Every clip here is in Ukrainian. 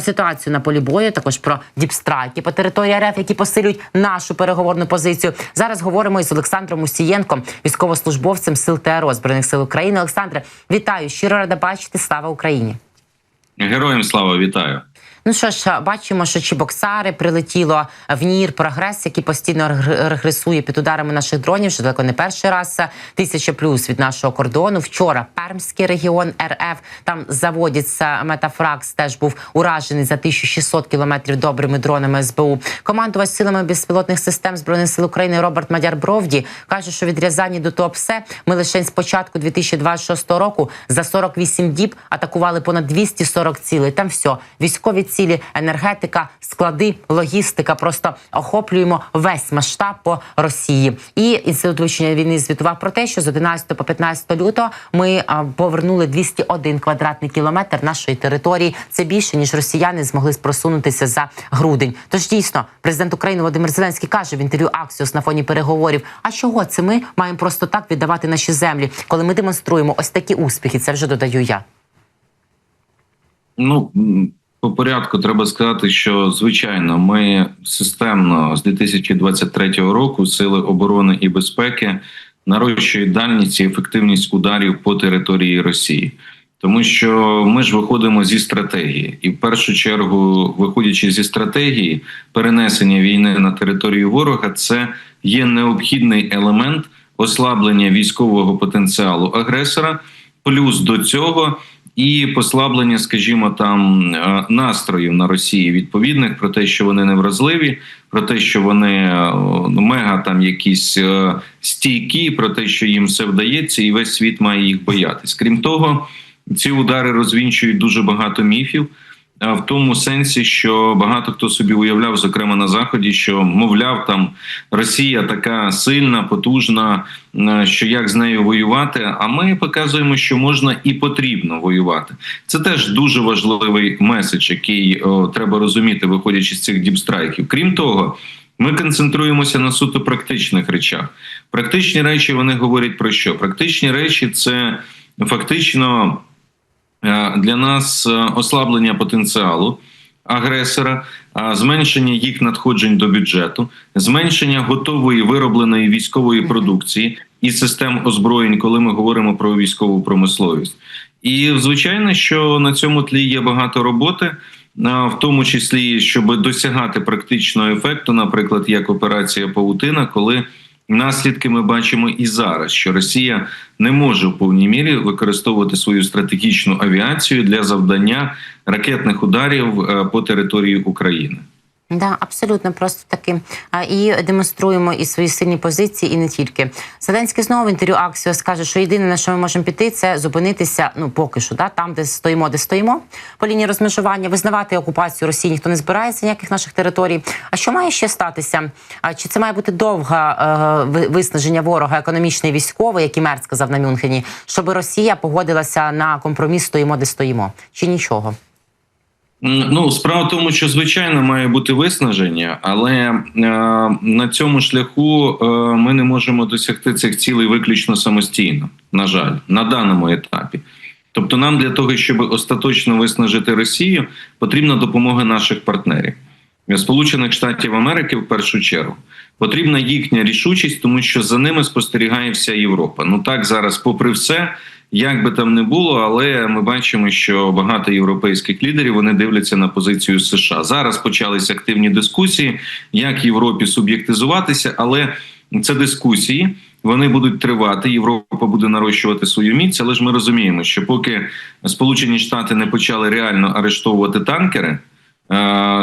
про ситуацію на полі бою, також про діпстрайки по території РФ, які посилюють нашу переговорну позицію. Зараз говоримо із Олександром Усієнком, військовослужбовцем сил ТРО збройних сил України. Олександре, вітаю! Щиро рада бачити. Слава Україні! Героям слава вітаю. Ну що ж, бачимо, що Чебоксари прилетіло в Нір прогрес, який постійно регресує під ударами наших дронів. Що далеко не перший раз тисяча плюс від нашого кордону. Вчора Пермський регіон РФ там заводиться Метафракс. Теж був уражений за 1600 кілометрів добрими дронами СБУ. Командувач силами безпілотних систем збройних сил України Роберт Мадяр Бровді каже, що від Рязані до Туапсе ми лише з початку 2026 року за 48 діб атакували понад 240 цілей. Там все військові цілі, енергетика, склади, логістика. Просто охоплюємо весь масштаб по Росії. І інститут вивчення війни звітував про те, що з 11 по 15 лютого ми а, повернули 201 квадратний кілометр нашої території. Це більше ніж росіяни змогли просунутися за грудень. Тож дійсно, президент України Володимир Зеленський каже в інтерв'ю Аксіос на фоні переговорів: а чого це ми маємо просто так віддавати наші землі, коли ми демонструємо ось такі успіхи? Це вже додаю я. Ну по порядку треба сказати, що звичайно ми системно з 2023 року сили оборони і безпеки нарощують дальність і ефективність ударів по території Росії. Тому що ми ж виходимо зі стратегії, і в першу чергу, виходячи зі стратегії, перенесення війни на територію ворога, це є необхідний елемент ослаблення військового потенціалу агресора, плюс до цього і послаблення, скажімо, там е, настроїв на Росії відповідних про те, що вони невразливі, про те, що вони е, ну, мега там якісь е, стійкі, про те, що їм все вдається, і весь світ має їх боятись. Крім того, ці удари розвінчують дуже багато міфів. В тому сенсі, що багато хто собі уявляв, зокрема на заході, що мовляв, там Росія така сильна, потужна, е, що як з нею воювати. А ми показуємо, що можна і потрібно воювати. Це теж дуже важливий меседж, який о, треба розуміти, виходячи з цих діпстрайків. Крім того. Ми концентруємося на суто практичних речах. Практичні речі вони говорять про що? Практичні речі це фактично для нас е, ослаблення потенціалу агресора, зменшення їх надходжень до бюджету, зменшення готової виробленої військової продукції і систем озброєнь, коли ми говоримо про військову промисловість. І звичайно, що на цьому тлі є багато роботи. В тому числі, щоб досягати практичного ефекту, наприклад, як операція Паутина, коли наслідки ми бачимо і зараз, що Росія не може в повній мірі використовувати свою стратегічну авіацію для завдання ракетних ударів е, по території України. Да, абсолютно просто таки. І демонструємо і свої сильні позиції, і не тільки. Зеленський знову в інтерв'ю Аксіос каже, що єдине на що ми можемо піти, це зупинитися. Ну поки що, да, там, де стоїмо, де стоїмо, по лінії розмежування, визнавати окупацію Росії ніхто не збирається ніяких наших територій. А що має ще статися? Чи це має бути довга е, виснаження ворога, економічний військовий, як і Мерц сказав на Мюнхені, щоб Росія погодилася на компроміс стоїмо, де стоїмо, чи нічого? Ну, справа в тому, що звичайно має бути виснаження, але е, на цьому шляху е, ми не можемо досягти цих цілей виключно самостійно. На жаль, на даному етапі. Тобто, нам для того, щоб остаточно виснажити Росію, потрібна допомога наших партнерів. Сполучених Штатів Америки в першу чергу потрібна їхня рішучість, тому що за ними спостерігає вся Європа. Ну так зараз, попри все, як би там не було, але ми бачимо, що багато європейських лідерів вони дивляться на позицію США. Зараз почалися активні дискусії, як Європі суб'єктизуватися, але це дискусії. Вони будуть тривати. Європа буде нарощувати свою міць, але ж ми розуміємо, що поки Сполучені Штати не почали реально арештовувати танкери е,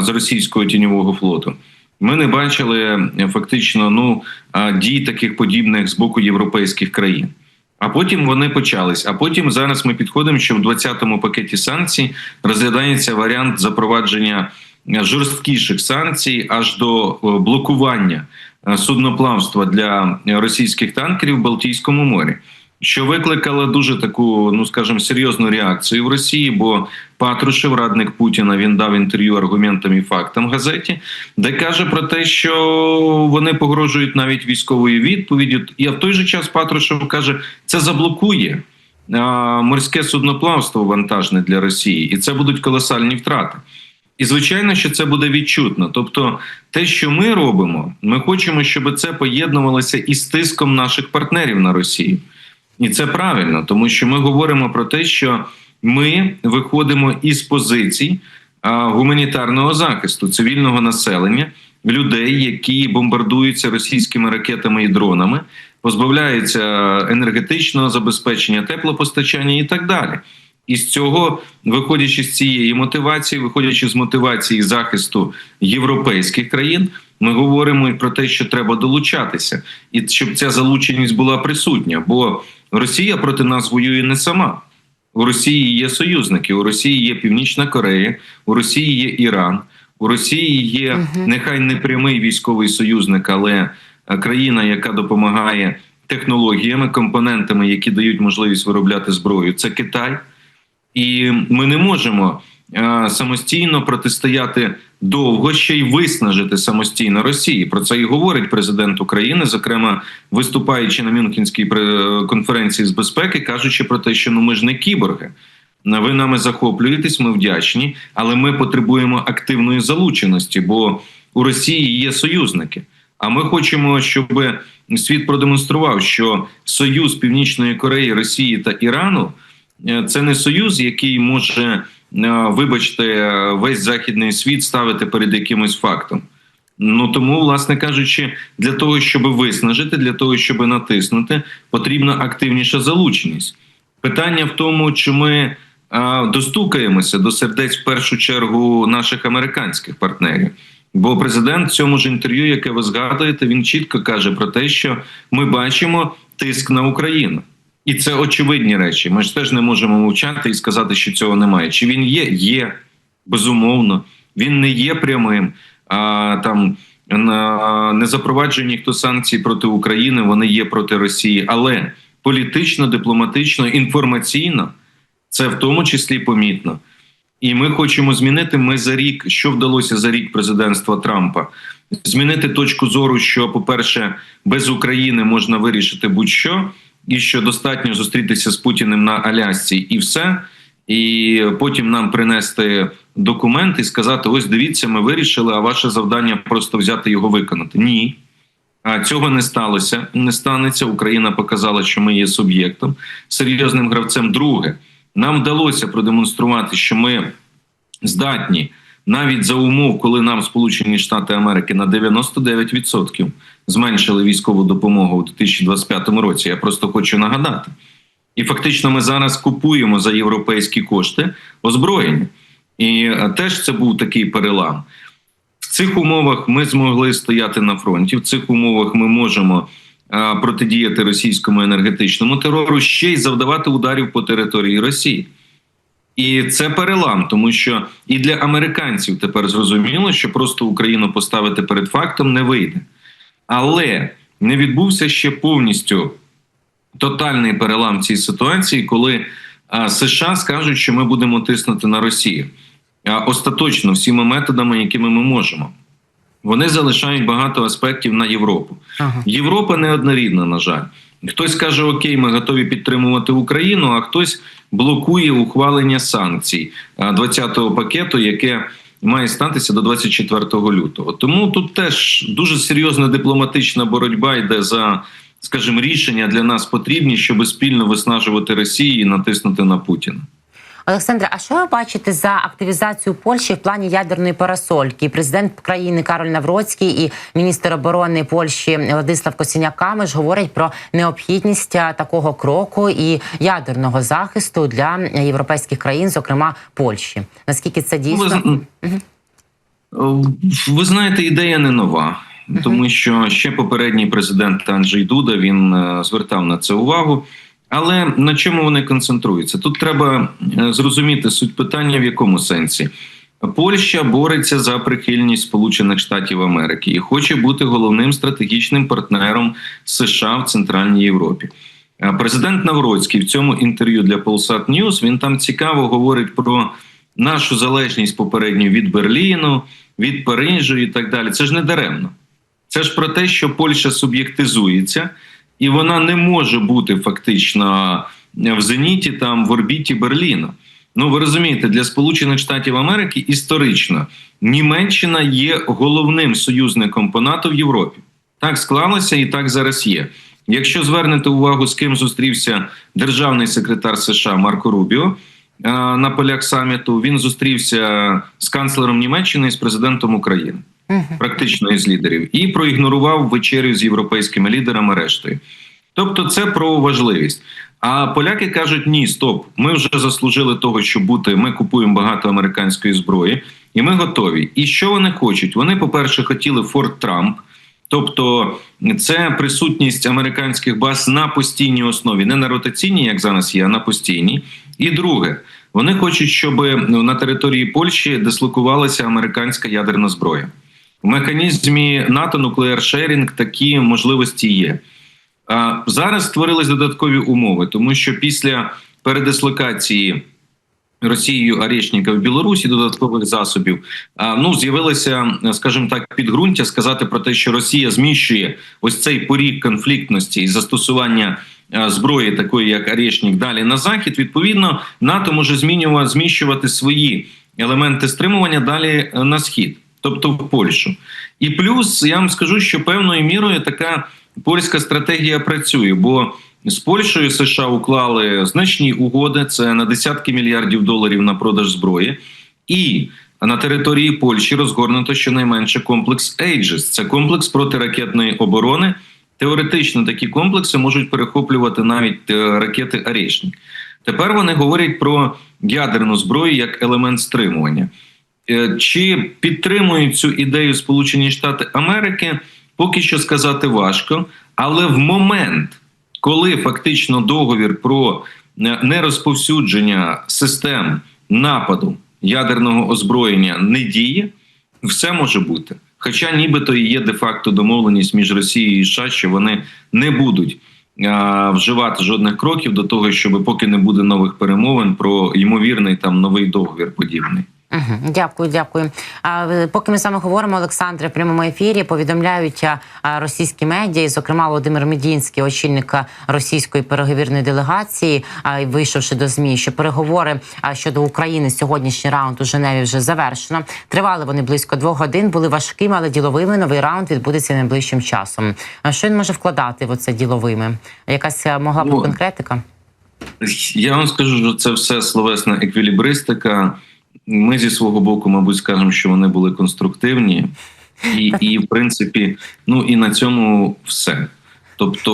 з російського тіньового флоту. Ми не бачили е, фактично ну е, дій таких подібних з боку європейських країн. А потім вони почались. А потім зараз ми підходимо, що в 20-му пакеті санкцій розглядається варіант запровадження жорсткіших санкцій аж до е, блокування е, судноплавства для російських танкерів в Балтійському морі. Що викликало дуже таку, ну скажімо, серйозну реакцію в Росії, бо Патрушев, радник Путіна, він дав інтерв'ю аргументам і фактам газеті, де каже про те, що вони погрожують навіть військовою відповіддю. І в той же час Патрушев каже, це заблокує морське судноплавство вантажне для Росії, і це будуть колосальні втрати. І звичайно, що це буде відчутно. Тобто, те, що ми робимо, ми хочемо, щоб це поєднувалося із тиском наших партнерів на Росію. І це правильно, тому що ми говоримо про те, що ми виходимо із позицій гуманітарного захисту цивільного населення, людей, які бомбардуються російськими ракетами і дронами, позбавляються енергетичного забезпечення, теплопостачання і так далі. І з цього, виходячи з цієї мотивації, виходячи з мотивації захисту європейських країн, ми говоримо і про те, що треба долучатися, і щоб ця залученість була присутня. Бо Росія проти нас воює не сама. У Росії є союзники, у Росії є Північна Корея, у Росії є Іран, у Росії є нехай не прямий військовий союзник, але е, країна, яка допомагає технологіями, компонентами, які дають можливість виробляти зброю. Це Китай. І ми не можемо самостійно протистояти довго ще й виснажити самостійно Росії. Про це і говорить президент України, зокрема виступаючи на Мюнхенській пре- конференції з безпеки, кажучи про те, що ну ми ж не кіборги. Ви нами захоплюєтесь, ми вдячні, але ми потребуємо активної залученості, бо у Росії є союзники. А ми хочемо, щоб світ продемонстрував, що союз Північної Кореї, Росії та Ірану е, це не союз, який може, е, вибачте, весь західний світ ставити перед якимось фактом. Ну тому, власне кажучи, для того, щоб виснажити, для того, щоб натиснути, потрібна активніша залученість. Питання в тому, чи ми а, достукаємося до сердець в першу чергу наших американських партнерів. Бо президент в цьому ж інтерв'ю, яке ви згадуєте, він чітко каже про те, що ми бачимо тиск на Україну. І це очевидні речі. Ми ж теж не можемо мовчати і сказати, що цього немає. Чи він є? Є безумовно. Він не є прямим. А там не запроваджує ніхто санкцій проти України. Вони є проти Росії, але політично, дипломатично, інформаційно це в тому числі помітно. І ми хочемо змінити. Ми за рік, що вдалося за рік президентства Трампа, змінити точку зору, що, по-перше, без України можна вирішити будь-що, і що достатньо зустрітися з Путіним на Алясці, і все. І потім нам принести документ і сказати: ось дивіться, ми вирішили, а ваше завдання просто взяти його виконати. Ні. А цього не сталося, не станеться. Україна показала, що ми є суб'єктом, серйозним гравцем. Друге, нам вдалося продемонструвати, що ми здатні навіть за умов, коли нам Сполучені Штати Америки на 99% зменшили військову допомогу у 2025 році. Я просто хочу нагадати. І фактично ми зараз купуємо за європейські кошти озброєння. І е, теж це був такий перелам. В цих умовах ми змогли стояти на фронті. В цих умовах ми можемо е, протидіяти російському енергетичному терору, ще й завдавати ударів по території Росії. І це перелам, тому що і для американців тепер зрозуміло, що просто Україну поставити перед фактом не вийде. Але не відбувся ще повністю тотальний перелам цій ситуації, коли США скажуть, що ми будемо тиснути на Росію а, остаточно всіма методами, якими ми можемо. Вони залишають багато аспектів на Європу. Ага. Європа неоднорідна, на жаль. Хтось каже, Окей, ми готові підтримувати Україну, а хтось блокує ухвалення санкцій а, 20-го пакету, яке має статися до 24 лютого. Тому тут теж дуже серйозна дипломатична боротьба йде за, скажімо, рішення для нас потрібні, щоб спільно виснажувати Росію і натиснути на Путіна. Олександре, а що ви бачите за активізацію Польщі в плані ядерної парасольки? Президент країни Кароль Навроцький і міністр оборони Польщі Владислав Косіняк-Камиш говорять про необхідність такого кроку і ядерного захисту для європейських країн, зокрема Польщі. Наскільки це Ну, дійсно? Ви, ви знаєте, ідея не нова, тому що ще попередній президент Анджей Дуда він е, звертав на це увагу. Але на чому вони концентруються? Тут треба е, зрозуміти суть питання в якому сенсі. Польща бореться за прихильність Сполучених Штатів Америки і хоче бути головним стратегічним партнером США в Центральній Європі. Е, Президент Навроцький в цьому інтерв'ю для Polsat News він там цікаво говорить про нашу залежність попередньо від Берліну, від Парижу і так далі. Це ж не даремно. Це ж про те, що Польща суб'єктизується, і вона не може бути фактично в зеніті там в орбіті Берліна. Ну ви розумієте, для Сполучених Штатів Америки історично Німеччина є головним союзником по НАТО в Європі. Так склалося і так зараз є. Якщо звернете увагу, з ким зустрівся державний секретар США Марко Рубіо е, на полях саміту, він зустрівся з канцлером Німеччини і з президентом України, практично із лідерів, і проігнорував вечерю з європейськими лідерами рештою. Тобто, це про важливість. А поляки кажуть: ні, стоп, ми вже заслужили того, щоб бути. Ми купуємо багато американської зброї, і ми готові. І що вони хочуть? Вони, по-перше, хотіли Форт Трамп. Тобто це присутність американських баз на постійній основі, не на ротаційній, як зараз є, а на постійній. І друге, вони хочуть, щоб ну, на території Польщі дислокувалася американська ядерна зброя. В механізмі НАТО нуклеар шерінг такі можливості є. Зараз створились додаткові умови, тому що після передислокації Росією Арєшніка в Білорусі додаткових засобів ну з'явилося, скажімо так, підґрунтя сказати про те, що Росія зміщує ось цей поріг конфліктності і застосування зброї, такої як Арєшнік, далі на захід. Відповідно, НАТО може змінювати зміщувати свої елементи стримування далі е, на схід, тобто в Польщу. І плюс я вам скажу, що певною мірою така польська стратегія працює, бо з Польщею США уклали значні угоди. Це на десятки мільярдів доларів на продаж зброї, і на території Польщі розгорнуто щонайменше комплекс Aegis. Це комплекс протиракетної оборони. Теоретично такі комплекси можуть перехоплювати навіть е, ракети Арєшнік. Тепер вони говорять про ядерну зброю як елемент стримування. Е, Чи підтримують цю ідею Сполучені Штати Америки? Поки що сказати важко, але в момент, коли фактично договір про е, нерозповсюдження систем нападу ядерного озброєння не діє, все може бути. Хоча нібито і є де-факто домовленість між Росією і США, що вони не будуть а, вживати жодних кроків до того, щоб поки не буде нових перемовин про ймовірний там новий договір подібний. Угу, дякую, дякую. А, е, поки ми вами говоримо, Олександре, в прямому ефірі повідомляють російські медіа, і, зокрема Володимир Медінський, очільник російської переговірної делегації, вийшовши до змі, що переговори щодо України сьогоднішній раунд у Женеві вже завершено. Тривали вони близько двох годин, були важкими, але діловими. Новий раунд відбудеться найближчим часом. Що він може вкладати в оце діловими? Якась могла б Ну, конкретика? Я вам скажу, що це все словесна еквілібристика. Ми зі свого боку, мабуть, скажемо, що вони були конструктивні, і, і в принципі, ну і на цьому все. Тобто,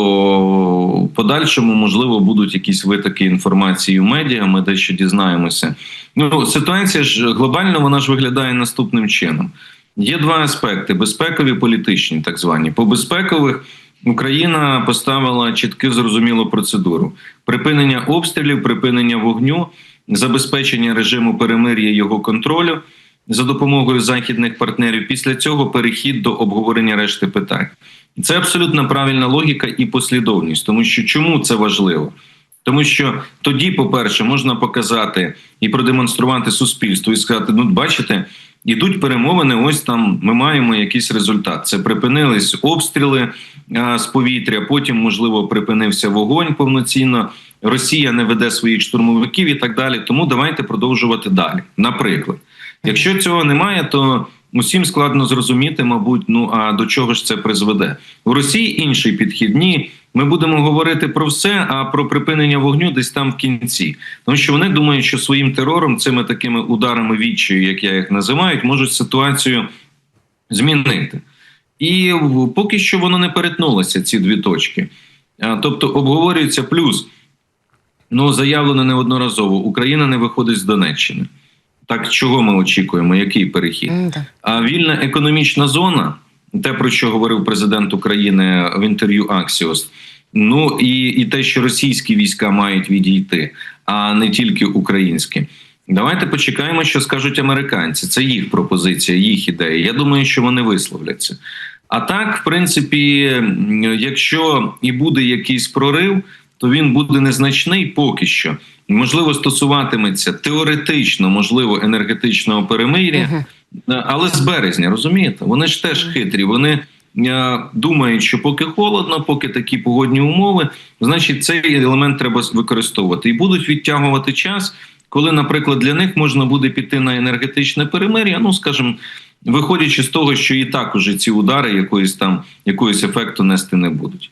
в подальшому, можливо, будуть якісь витоки інформації в медіа, ми дещо дізнаємося. Ну, ситуація ж глобально вона ж виглядає наступним чином. Є два аспекти: безпекові, політичні, так звані. По безпекових Україна поставила чітку зрозумілу процедуру: припинення обстрілів, припинення вогню, забезпечення режиму перемир'я його контролю за допомогою західних партнерів. Після цього перехід до обговорення решти питань. Це абсолютно правильна логіка і послідовність, тому що чому це важливо? Тому що тоді, по-перше, можна показати і продемонструвати суспільству і сказати: ну, бачите, ідуть перемовини. Ось там ми маємо якийсь результат. Це припинились обстріли а, з повітря. Потім, можливо, припинився вогонь повноцінно. Росія не веде своїх штурмовиків і так далі. Тому давайте продовжувати далі. Наприклад, якщо цього немає, то усім складно зрозуміти, мабуть, ну а до чого ж це призведе в Росії інший підхід. Ні, ми будемо говорити про все, а про припинення вогню десь там в кінці, тому що вони думають, що своїм терором, цими такими ударами відчаю, як я їх називають, можуть ситуацію змінити. І поки що воно не перетнулося, ці дві точки. Тобто обговорюється плюс, ну заявлено неодноразово: Україна не виходить з Донеччини. Так чого ми очікуємо? Який перехід? А вільна економічна зона, те про що говорив президент України в інтерв'ю Аксіос. Ну і, і те, що російські війська мають відійти, а не тільки українські. Давайте почекаємо, що скажуть американці. Це їх пропозиція, їх ідея. Я думаю, що вони висловляться. А так, в принципі, якщо і буде якийсь прорив, то він буде незначний поки що. Можливо, стосуватиметься теоретично, можливо, енергетичного перемир'я. Е, Але з березня, розумієте, вони ж теж хитрі. Вони е, думають, що поки холодно, поки такі погодні умови, значить цей елемент треба використовувати і будуть відтягувати час. коли, наприклад, для них можна буде піти на енергетичне перемир'я, ну скажімо, виходячи з того, що і так уже ці удари якоїсь там якоїсь ефекту нести не будуть.